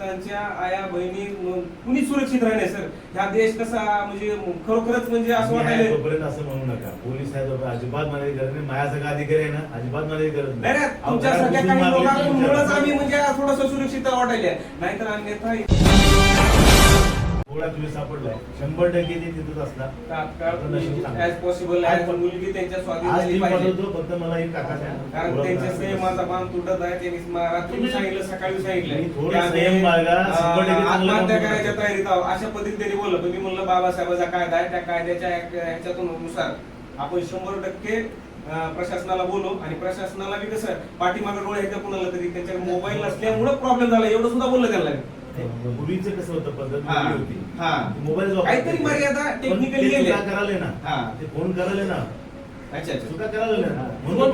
दलितांच्या आया बहिणी कुणी सुरक्षित राहणे सर? ह्या देश कसा म्हणजे खरोखरच म्हणजे असं वाटायला तोपर्यंत असं म्हणू नका. पोलीस तोपर्यंत अजिबात माझी गरज नाही. माझ्यासारखा अधिकारी आहे ना अजिबात माझी गरज नाही. घरात काही लोकांमुळेच आम्ही म्हणजे थोडस सुरक्षित वाटायला नाहीतर अन्यथा थोडा तुम्ही सापडलाय. शंभर टक्के ते तिथंच चांगलं. ऍज पॉसिबल मुलगी त्यांच्या स्वाधीन आज झाली मी पाहिजे. बनवतो फक्त मला एक टाका द्या. कारण त्यांच्या. संयमाचा बाण तुटत आहे. त्यांनी रात्री सांगितलं सकाळी सांगितलं. आत्महत्या करायच्या. तयारीत आहोत. अशा पद्धतीने त्यांनी बोललं. पण मी म्हणलं बाबासाहेबाचा कायदा आहे. त्या कायद्याच्या ह्या- ह्याच्यातून नुसार आपण शंभर टक्के प्रशासनाला बोलू. आणि प्रशासनाला बी कसं पाठीमागे डोळे कुणाला तरी? त्यांच्याकडे मोबाईल नसल्यामुळे प्रॉब्लेम झाला. एवढं सुद्धा बोललं त्याला नाही, पूर्वीचं कसं होतं पद्धत हा, वेगळी होती. हा. मोबाईल काहीतरी मर्यादा गेल्या. कराले ना. हा. ते फोन कराले ना. अच्छा अच्छा. म्हणून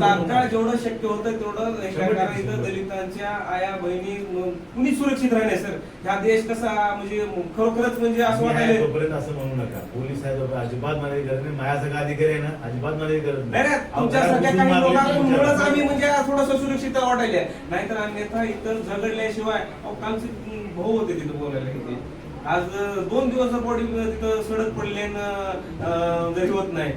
तात्काळ जेवढं शक्य होतं तेवढं हे करा. इथं. दलितांच्या आया बहिणी म- कुणी सुरक्षित राहणे सर? ह्या देश कसा म्हणजे खरोखरच म्हणजे असं वाटायला तोपर्यंत असं म्हणू नका. पोलीस आहे अजिबात माझी गरज नाही. माझ्यासारखा अधिकारी आहे ना अजिबात माझी गरज नाही. तुमच्यासारख्या काही लोकांमुळेच आम्ही म्हणजे थोडस सुरक्षित वाटायला नाहीतर अन्यथा इथं झगडल्याशिवाय अहो, कालचे भाऊ होते तिथं बोलायला इथे आज दोन दिवस बॉडी तिथं सडक पडले जरी होत नाही.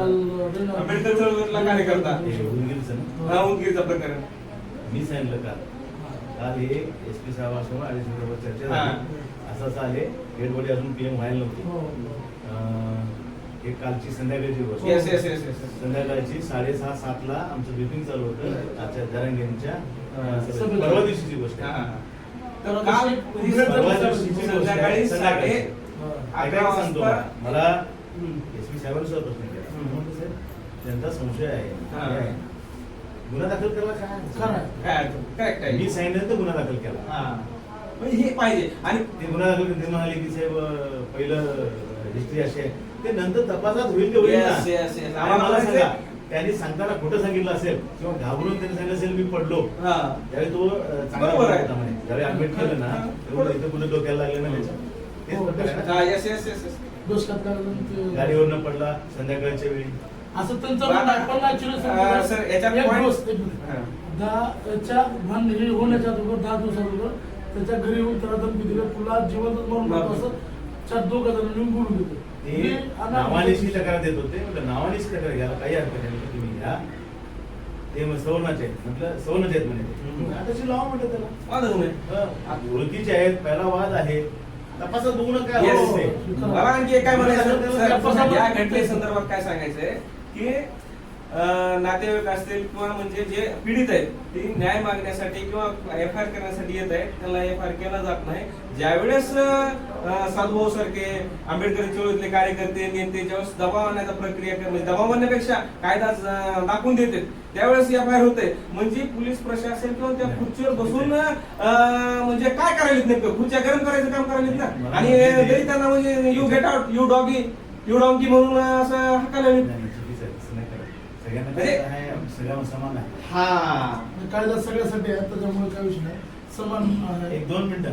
आंबेडकर चळवळीतला कार्यकर्ता. उदगीरचा प्रकरण. मी सांगितलं काल. काल हे एस पी साहेबांसमोर अडीच बरोबर चर्चा हा. झाली असं असं आले डेड बॉडी अजून पीएम व्हायला नव्हती. हो. हे कालची संध्याकाळची गोष्ट संध्याकाळची साडेसहा सातला आमचं ब्रिफिंग चालू होतं. आजच्या सभेत. परवा दिवशीची गोष्ट संध्याकाळी साडे संध्याकाळची. अकरा ऐका सांगतो वाजता मला. एस पी साहेबांनी सुद्धा प्रश्न केला. हम्म. म्हणतो, "साहेब, त्यांचा संशय आहे. गुन्हा दाखल केला काय मी सांगितलं तर गुन्हा दाखल केला. हा. पाहिजे. आणि ते गुन्हा दाखल ते म्हणाले की साहेब पहिलं हिस्ट्री अशी आहे. ते नंतर तपासात होईल ते आम्हाला सांगा. त्यांनी सांगताना खोटं सांगितलं असेल किंवा घाबरून त्यांनी सांगितलं असेल मी पडलो. हा. त्यावेळी तो बरोबर आहे. ज्यावेळी ऍडमिट केलं ना हा. तेवढं इथं कुठं डोक्याला लागलं ना त्याच्या. हो. हा, गाडीवरनं पडला संध्याकाळच्या वेळी. असं त्यांचं होण्याच्या अगोदर दहा दिवसाअगोदर त्याच्या घरी येऊन त्याला धमकी दिली तुला जिवंतच मरून असं चार दोघं जण येऊन बोलून देतो ते नावानिशी तक्रार देत होते. म्हटलं नावानिशी तक्रार घ्यायला काही हरकत नाही. म्हटलं तुम्ही घ्या. ते मग सवर्णाचे आहेत. म्हटलं सवर्णचे आहेत म्हणे. आता तशी लावा म्हटलं त्याला. ओळखीचे आहेत. पहिला वाद आहे. तपासात बघून काय. मला आणखी काय म्हणायचं? या घटनेसंदर्भात काय सांगायचंय? की नातेवाईक असतील किंवा म्हणजे जे पीडित आहेत ते न्याय मागण्यासाठी किंवा एफ आय आर करण्यासाठी येत आहेत त्यांना एफ आय आर केला जात नाही. ज्यावेळेस अं, साधुभाऊ सारखे आंबेडकर चळवळीतले कार्यकर्ते नेते ज्यावेळेस दबाव आणण्याचा प्रक्रिया म्हणजे दबाव आणण्यापेक्षा कायदा दाखवून देते त्यावेळेस एफ आय आर होते म्हणजे पोलीस प्रशासन किंवा त्या खुर्चीवर बसून म्हणजे काय करायलेत नेमकं? खुर्च्या गरम करायचं काम करायलेत ना? आणि त्यांना म्हणजे you get out you doggy you doggy म्हणून असं हाकायला हा. कायदा सगळ्यासाठी आहे त्याच्यामुळे काही विषय नाही. समान एक दोन मिनिटं.